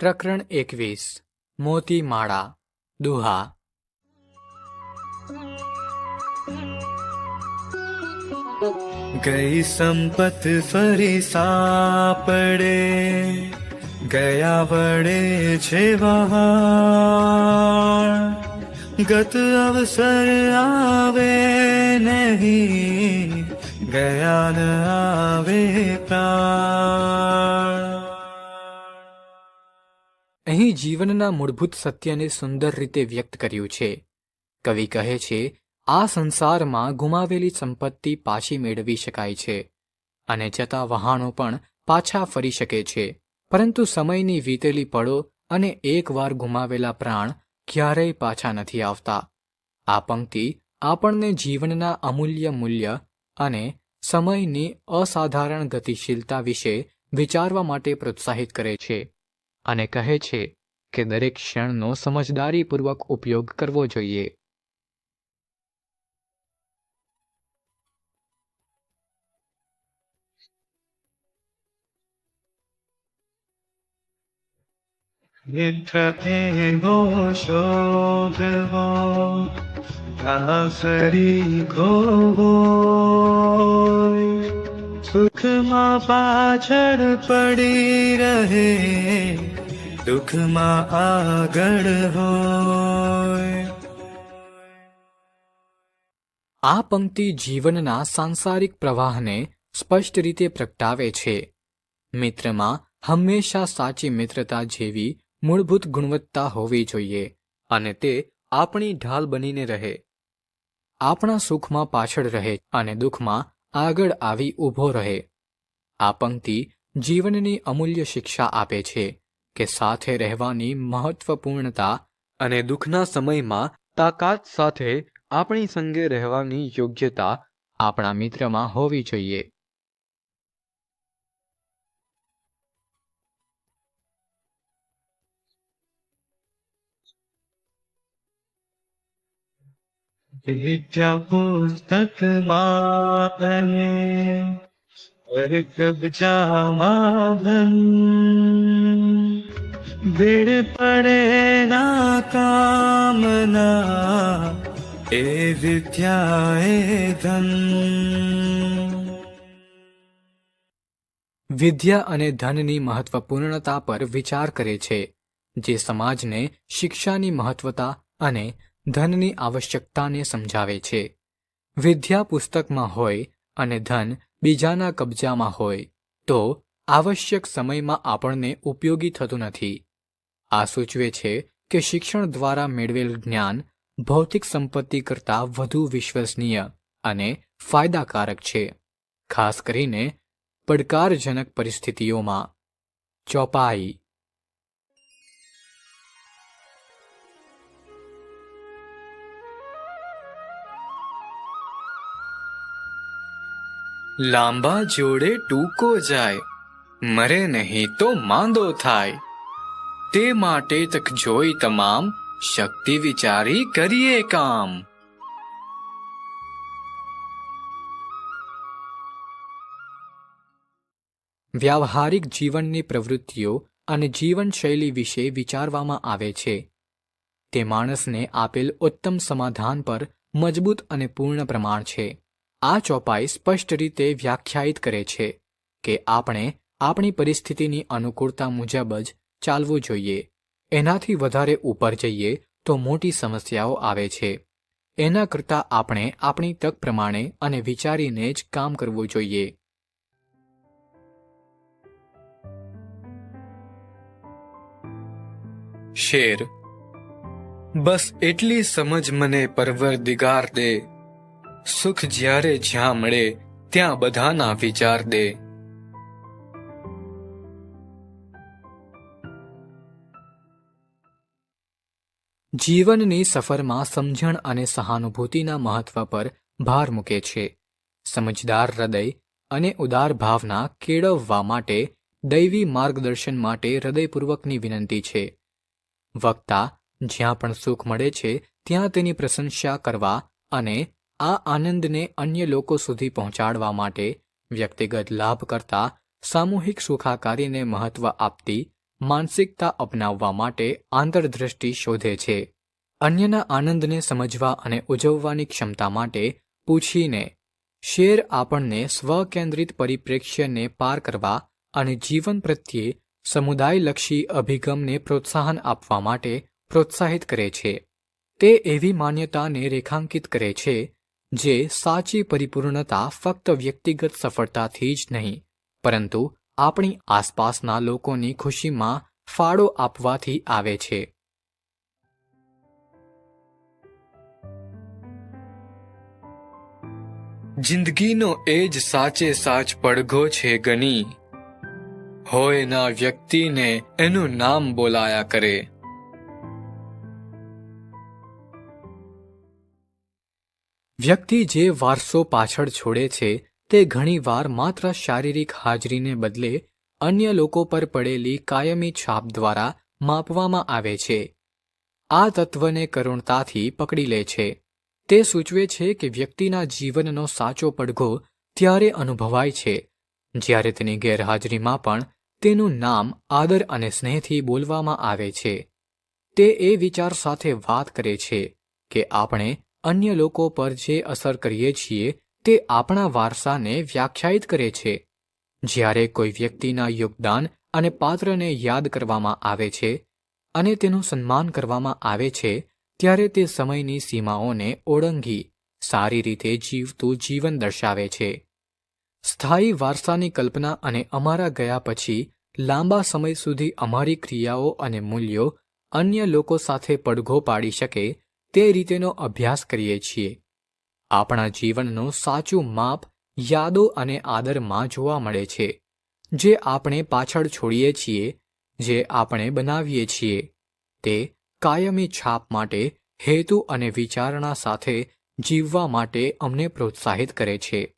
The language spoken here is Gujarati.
પ્રકરણ એકવીસ. મોતી માળા દુહા. ગઈ સંપત ફરી સાપડે, ગયા વડે છે ગત અવસર આવે નહીં, ગયા ન આવે પ્રાણ. અહીં જીવનના મૂળભૂત સત્યને સુંદર રીતે વ્યક્ત કર્યું છે. કવિ કહે છે, આ સંસારમાં ગુમાવેલી સંપત્તિ પાછી મેળવી શકાય છે, અને જતા વહાણો પણ પાછા ફરી શકે છે. પરંતુ સમયની વીતેલી પળો અને એકવાર ગુમાવેલા પ્રાણ ક્યારેય પાછા નથી આવતા. આ પંક્તિ આપણને જીવનના અમૂલ્ય મૂલ્ય અને સમયની અસાધારણ ગતિશીલતા વિશે વિચારવા માટે પ્રોત્સાહિત કરે છે. અને કહે છે કે દરેક ક્ષણનો સમજદારીપૂર્વક ઉપયોગ કરવો જોઈએ. શોધવો સુખમાં પાછળ પડી રહે, દુઃખમાં આગળ હોય. આ પંક્તિ જીવનના સાંસારિક પ્રવાહને સ્પષ્ટ રીતે પ્રગટાવે છે. મિત્રમાં હંમેશા સાચી મિત્રતા જેવી મૂળભૂત ગુણવત્તા હોવી જોઈએ અને તે આપણી ઢાલ બનીને રહે. આપણા સુખમાં પાછળ રહે અને દુઃખમાં આગળ આવી ઊભો રહે. આ પંક્તિ જીવનની અમૂલ્ય શિક્ષા આપે છે કે સાથે રહેવાની મહત્વપૂર્ણતા અને દુઃખના સમયમાં તાકાત સાથે આપણી સંગે રહેવાની યોગ્યતા આપણા મિત્રમાં હોવી જોઈએ. વિદ્યા પુસ્તકમાં અને વર્ગ બજામાં ધન ભીડ પડે ના કામના, એ વિદ્યા એ ધન. વિદ્યા અને ધનની મહત્વપૂર્ણતા પર વિચાર કરે છે, જે સમાજને શિક્ષાની મહત્વતા અને ધનની આવશ્યકતાને સમજાવે છે. વિદ્યા પુસ્તકમાં હોય અને ધન બીજાના કબજામાં હોય, તો આવશ્યક સમયમાં આપણને ઉપયોગી થતું નથી. આ સૂચવે છે કે શિક્ષણ દ્વારા મેળવેલ જ્ઞાન ભૌતિક સંપત્તિ કરતાં વધુ વિશ્વસનીય અને ફાયદાકારક છે. ખાસ કરીને પડકારજનક પરિસ્થિતિઓમાં. ચોપાઈ લાંબા જોડે ટૂંકો જાય, મરે નહીં તો માંદો થાય. તે માટે તક જોઈ તમામ શક્તિ વિચારી કરીએ કામ. વ્યાવહારિક જીવનની પ્રવૃત્તિઓ અને જીવનશૈલી વિશે વિચારવામાં આવે છે. તે માણસને આપેલ ઉત્તમ સમાધાન પર મજબૂત અને પૂર્ણ પ્રમાણ છે. આ ચોપાઈ સ્પષ્ટ રીતે વ્યાખ્યાયિત કરે છે કે આપણે આપણી પરિસ્થિતિની અનુકૂળતા મુજબ જ ચાલવું જોઈએ. એનાથી વધારે ઉપર જઈએ તો મોટી સમસ્યાઓ આવે છે. એના કરતાં આપણે આપણી તક પ્રમાણે અને વિચારીને જ કામ કરવું જોઈએ. શેર. બસ એટલી સમજ મને પરવર દિગાર દે. સુખ જ્યારે જ્યાં મળે, ત્યાં બધાના વિચાર દે. જીવનની સફરમાં સમજણ અને સહાનુભૂતિના મહત્વ પર ભાર મૂકે છે. સમજદાર હૃદય અને ઉદાર ભાવના કેળવવા માટે દૈવી માર્ગદર્શન માટે હૃદયપૂર્વકની વિનંતી છે. વક્તા જ્યાં પણ સુખ મળે છે, ત્યાં તેની પ્રશંસા કરવા અને આ આનંદને અન્ય લોકો સુધી પહોંચાડવા માટે વ્યક્તિગત લાભ કરતા સામૂહિક સુખાકારીને મહત્વ આપતી માનસિકતા અપનાવવા માટે આંતરદ્રષ્ટિ શોધે છે. અન્યના આનંદને સમજવા અને ઉજવવાની ક્ષમતા માટે પૂછીને, શેર આપણને સ્વકેન્દ્રિત પરિપ્રેક્ષ્યને પાર કરવા અને જીવન પ્રત્યે સમુદાયલક્ષી અભિગમને પ્રોત્સાહન આપવા માટે પ્રોત્સાહિત કરે છે. તે એવી માન્યતાને રેખાંકિત કરે છે જે સાચી પરિપૂર્ણતા ફક્ત વ્યક્તિગત સફળતાથી જ નહીં, પરંતુ આપણી આસપાસના લોકોની ખુશીમાં ફાળો આપવાથી આવે છે. જિંદગીનો એ જ સાચે સાચ પડઘો છે ગની. હોય ના વ્યક્તિને એનું નામ બોલાયા કરે. વ્યક્તિ જે વારસો પાછળ છોડે છે, તે ઘણીવાર માત્ર શારીરિક હાજરીને બદલે અન્ય લોકો પર પડેલી કાયમી છાપ દ્વારા માપવામાં આવે છે. આ તત્વને કરુણતાથી પકડી લે છે. તે સૂચવે છે કે વ્યક્તિના જીવનનો સાચો પડઘો ત્યારે અનુભવાય છે, જ્યારે તેની ગેરહાજરીમાં પણ તેનું નામ આદર અને સ્નેહથી બોલવામાં આવે છે. તે એ વિચાર સાથે વાત કરે છે કે આપણે અન્ય લોકો પર જે અસર કરીએ છીએ, તે આપણા વારસાને વ્યાખ્યાયિત કરે છે. જ્યારે કોઈ વ્યક્તિના યોગદાન અને પાત્રને યાદ કરવામાં આવે છે અને તેનું સન્માન કરવામાં આવે છે, ત્યારે તે સમયની સીમાઓને ઓળંગી સારી રીતે જીવતું જીવન દર્શાવે છે. સ્થાયી વારસાની કલ્પના અને અમારા ગયા પછી, લાંબા સમય સુધી અમારી ક્રિયાઓ અને મૂલ્યો અન્ય લોકો સાથે પડઘો પાડી શકે તે રીતેનો અભ્યાસ કરીએ છીએ. આપણા જીવનનું સાચું માપ, યાદો અને આદરમાં જોવા મળે છે, જે આપણે પાછળ છોડીએ છીએ, જે આપણે બનાવીએ છીએ. તે કાયમી છાપ માટે, હેતુ અને વિચારણા સાથે જીવવા માટે અમને પ્રોત્સાહિત કરે છે.